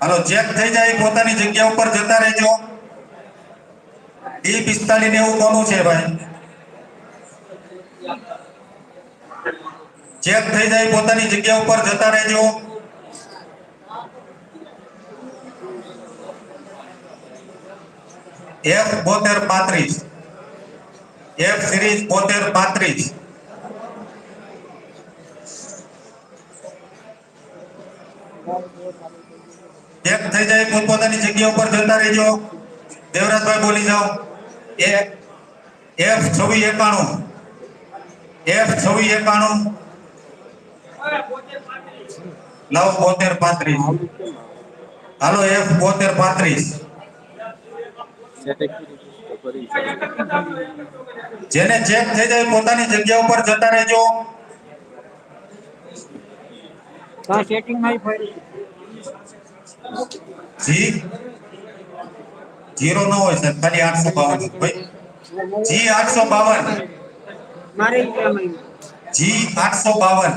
હાલો, check થઈ જાય, પોતાની જગ્યા ઉપર જતા રહેજો. ડી પિસ્તાલીસ એવું કોનું છે ભાઈ? ચેક થઈ જાય, પોતાની જગ્યા ઉપર જતા રહેજો. એફ બોતેર પાંત્રીસ. એફ સિરીઝ બોતેર પાંત્રીસ. ચેક થઈ જાય પોતપોતાની જગ્યા ઉપર જતા રહેજો. દેવરાજભાઈ બોલી જાઓ. એ એફ છવ્વી એકાણું. એફ છવ્વી એકાણું. નવ બોતેર પાંત્રીસ. હાલો એફ બોતેર પાંત્રીસ. જેને ચેક થઈ જાય પોતાની જગ્યા ઉપર જતા રહેજો. હા સેટિંગમાં ફરી જી? જીરો ન હોય સર ખાલી આઠસો બાવન. ભાઈ જી આઠસો બાવન. મારે જી આઠસો બાવન.